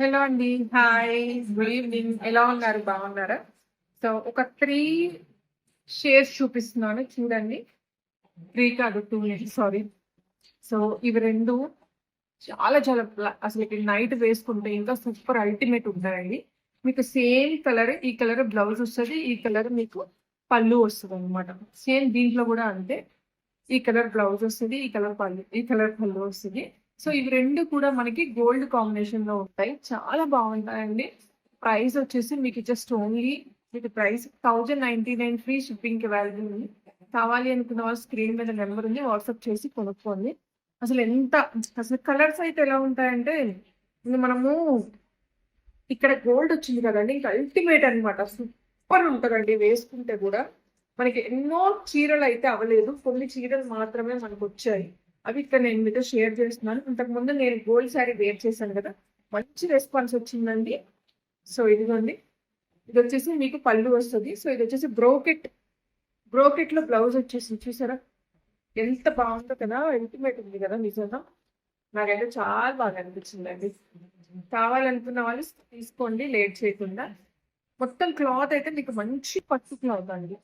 Hello అండి. Hi good evening ఎలా ఉన్నారు? బాగున్నారా? సో ఒక త్రీ షేర్స్ చూపిస్తున్నాను. చూడండి. త్రీ కాదు టూ సారీ సో ఇవి రెండు చాలా చాలా అసలు నైట్ వేసుకుంటే ఇంకా సూపర్ అల్టిమేట్ ఉంటాయండి. మీకు సేమ్ కలర్ ఈ కలర్ బ్లౌజ్ వస్తుంది ఈ కలర్ మీకు పళ్ళు వస్తుంది అనమాట సేమ్ దీంట్లో కూడా అంతే. ఈ కలర్ బ్లౌజ్ వస్తుంది ఈ కలర్ పళ్ళు ఈ కలర్ పళ్ళు వస్తుంది. సో ఇవి రెండు కూడా మనకి గోల్డ్ కాంబినేషన్లో ఉంటాయి. చాలా బాగుంటాయండి. ప్రైస్ వచ్చేసి మీకు జస్ట్ ఓన్లీ మీకు price thousand ninety nine free shipping available ఉంది. కావాలి అనుకున్న వాళ్ళు స్క్రీన్ మీద నెంబర్ ఉంది వాట్సాప్ చేసి కొనుక్కోండి. అసలు ఎంత అసలు కలర్స్ అయితే ఎలా ఉంటాయంటే ఇది మనము ఇక్కడ గోల్డ్ వచ్చింది కదండి ఇంకా అల్టిమేట్ అనమాట సూపర్ ఉంటుందండి వేసుకుంటే కూడా. మనకి ఎన్నో చీరలు అయితే అవ్వలేదు కొన్ని చీరలు మాత్రమే మనకు వచ్చాయి. అవి ఇక్కడ నేను మీతో షేర్ చేస్తున్నాను. ఇంతకుముందు నేను గోల్డ్ శారీ వేర్ చేశాను కదా మంచి రెస్పాన్స్ వచ్చిందండి. సో ఇదిగోండి. ఇది వచ్చేసి మీకు పళ్ళు వస్తుంది. సో ఇది వచ్చేసి బ్రోకెట్ బ్రోకెట్లో బ్లౌజ్ వచ్చేసి చూసారా? ఎంత బాగుందో కదా. అల్టిమేట్ ఉంది కదా నిజంగా. నాకైతే చాలా బాగా అనిపించింది అండి కావాలనుకున్న వాళ్ళు తీసుకోండి లేట్ చేయకుండా. మొత్తం క్లాత్ అయితే మీకు మంచి పట్టు క్లాత్ అండి.